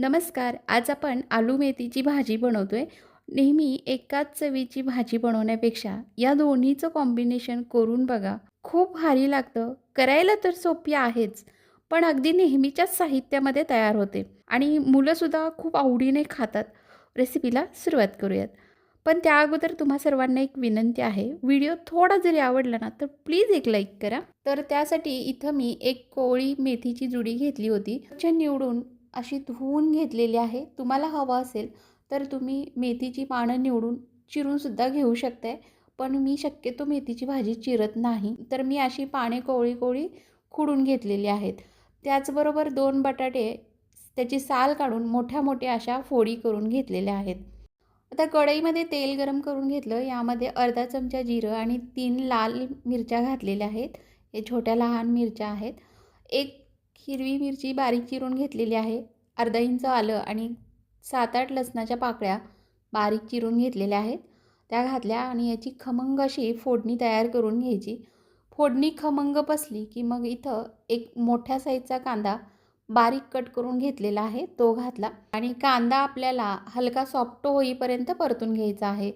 नमस्कार आज आपण आलू मेथीची भाजी बनवतो आहे नेहमी एकाच चवीची भाजी बनवण्यापेक्षा या दोन्हीचं कॉम्बिनेशन करून बघा. खूप भारी लागतं. करायला तर सोपी आहेच पण अगदी नेहमीच्याच साहित्यामध्ये तयार होते आणि मुलंसुद्धा खूप आवडीने खातात. रेसिपीला सुरुवात करूयात. पण त्या अगोदर तुम्हा सर्वांना एक विनंती आहे. व्हिडिओ थोडा जरी आवडला ना तर प्लीज एक लाईक करा. तर त्यासाठी इथं मी एक कोळी मेथीची जुडी घेतली होती. निवडून अशी धुवून घेतलेली आहे. तुम्हाला हवं असेल तर तुम्ही मेथीची पानं निवडून चिरूनसुद्धा घेऊ शकताय. पण मी शक्यतो मेथीची भाजी चिरत नाही. तर मी अशी पाने कोवळी कोवळी खुडून घेतलेली आहेत. त्याचबरोबर दोन बटाटे त्याची साल काढून मोठ्या मोठ्या अशा फोडी करून घेतलेल्या आहेत. आता कढईमध्ये तेल गरम करून घेतलं. यामध्ये अर्धा चमचा जिरं आणि तीन लाल मिरच्या घातलेल्या आहेत. हे छोट्या लहान मिरच्या आहेत. एक हिरवी मिरची बारीक चिरून घेतलेली आहे. अर्धा इंच आलं आणि सात आठ लसणाच्या पाकळ्या बारीक चिरून घेतलेल्या आहेत. त्या घातल्या आणि याची खमंग अशी फोडणी तयार करून घ्यायची. फोडणी खमंग बसली की मग इथं एक मोठ्या साईजचा कांदा बारीक कट करून घेतलेला आहे. तो घातला आणि कांदा आपल्याला हलका सॉफ्ट होईपर्यंत परतून घ्यायचा आहे.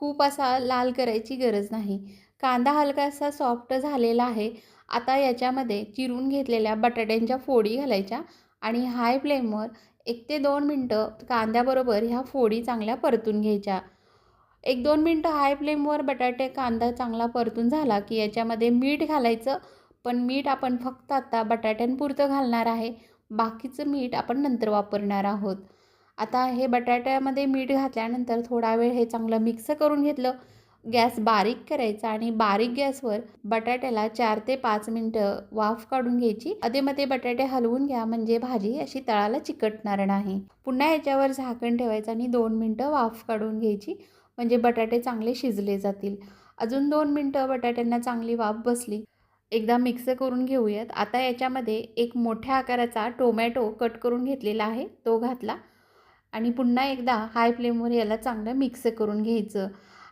खूप असा लाल करायची गरज नाही. कांदा हलकासा सॉफ्ट झालेला आहे. आता याच्यामध्ये चिरून घेतलेल्या बटाट्यांच्या फोडी घालायच्या आणि हाय फ्लेमवर एक ते दोन मिनटं कांद्याबरोबर ह्या फोडी चांगल्या परतून घ्यायच्या. एक दोन मिनटं हाय फ्लेमवर बटाटे कांदा चांगला परतून झाला की याच्यामध्ये मीठ घालायचं. पण मीठ आपण फक्त आता बटाट्यांपुरतं घालणार आहे. बाकीचं मीठ आपण नंतर वापरणार आहोत. आता हे बटाट्यामध्ये मीठ घातल्यानंतर थोडा वेळ हे चांगलं मिक्स करून घेतलं. गॅस बारीक करायचा आणि बारीक गॅसवर बटाट्याला चार ते पाच मिनटं वाफ काढून घ्यायची. अधेमध्ये बटाटे हलवून घ्या म्हणजे भाजी अशी तळाला चिकटणार नाही. पुन्हा याच्यावर झाकण ठेवायचं आणि दोन मिनटं वाफ काढून घ्यायची म्हणजे बटाटे चांगले शिजले जातील. अजून दोन मिनटं बटाट्यांना चांगली वाफ बसली. एकदा मिक्स करून घेऊयात. आता याच्यामध्ये एक मोठ्या आकाराचा टोमॅटो कट करून घेतलेला आहे तो घातला. आणि पुन्हा एकदा हाय फ्लेमवर याला चांगलं मिक्स करून घ्यायचं.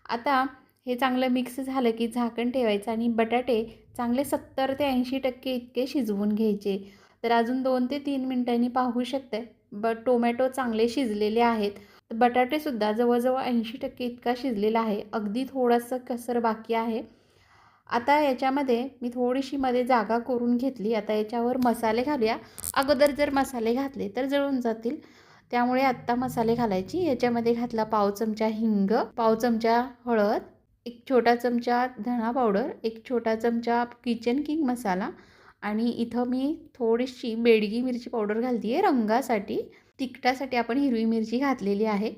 आता हे चांगलं मिक्स झालं की झाकण ठेवायचं आणि बटाटे चांगले सत्तर ते ऐंशी टक्के इतके शिजवून घ्यायचे. तर अजून दोन ते तीन मिनटांनी पाहू शकते ब टोमॅटो चांगले शिजलेले आहेत. बटाटेसुद्धा जवळजवळ ऐंशी टक्के इतका शिजलेला आहे. अगदी थोडंसं कसर बाकी आहे. आता याच्यामध्ये मी थोडीशी मध्ये जागा करून घेतली. आता याच्यावर मसाले घालूया. अगोदर जर मसाले घातले तर जळून जातील. त्यामुळे आत्ता मसाले घालायची. याच्यामध्ये घातला पाव चमचा हिंग पाव चमचा हळद एक छोटा चमचा धणा पावडर एक छोटा चमचा किचन किंग मसाला आणि इथं मी थोडीशी बेडगी मिरची पावडर घालते आहे रंगासाठी. तिखटासाठी आपण हिरवी मिरची घातलेली आहे.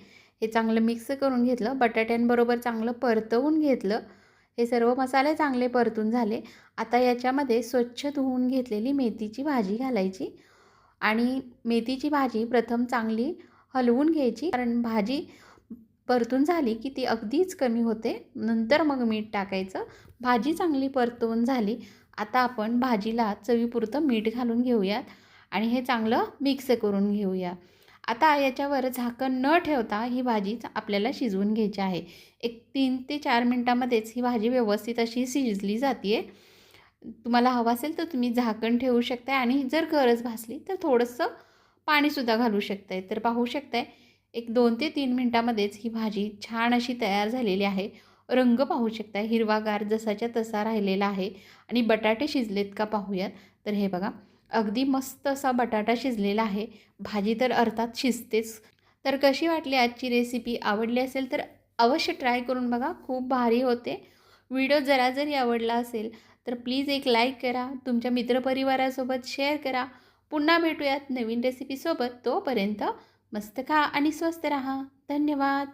हे चांगलं मिक्स करून घेतलं. बटाट्यांबरोबर चांगलं परतवून घेतलं. हे सर्व मसाले चांगले परतून झाले. आता याच्यामध्ये स्वच्छ धुवून घेतलेली मेथीची भाजी घालायची. आणि मेथीची भाजी प्रथम चांगली हलवून घ्यायची. कारण भाजी परतून झाली की ती अगदीच कमी होते. नंतर मग मीठ टाकायचं. भाजी चांगली परतवून झाली. आता आपण भाजीला चवीपुरतं मीठ घालून घेऊयात आणि हे चांगलं मिक्स करून घेऊया. आता याच्यावर झाकण न ठेवता ही भाजी आपल्याला शिजवून घ्यायची आहे. एक तीन ते चार मिनटामध्येच ही भाजी व्यवस्थित अशी शिजली जाते तुम्हाला हवं असेल तर तुम्ही झाकण ठेवू शकताय आणि जर गरज भासली तर थोडंसं पाणीसुद्धा घालू शकताय. तर पाहू शकताय एक दोन ते तीन मिनटामध्येच ही भाजी छान अशी तयार झालेली आहे. रंग पाहू शकताय हिरवागार जसाच्या तसा राहिलेला आहे. आणि बटाटे शिजलेत का पाहूयात. तर हे बघा अगदी मस्त असा बटाटा शिजलेला आहे. भाजी तर अर्थात शिजतेच. तर कशी वाटली आजची रेसिपी आवडली असेल तर अवश्य ट्राय करून बघा. खूप भारी होते. व्हिडिओ जरा जरी आवडला असेल तर प्लीज एक लाईक करा तुमच्या मित्रपरिवारासोबत शेअर करा. पुन्हा भेटूयात नवीन रेसिपीसोबत तोपर्यंत मस्त खा आणि स्वस्त रहा. धन्यवाद.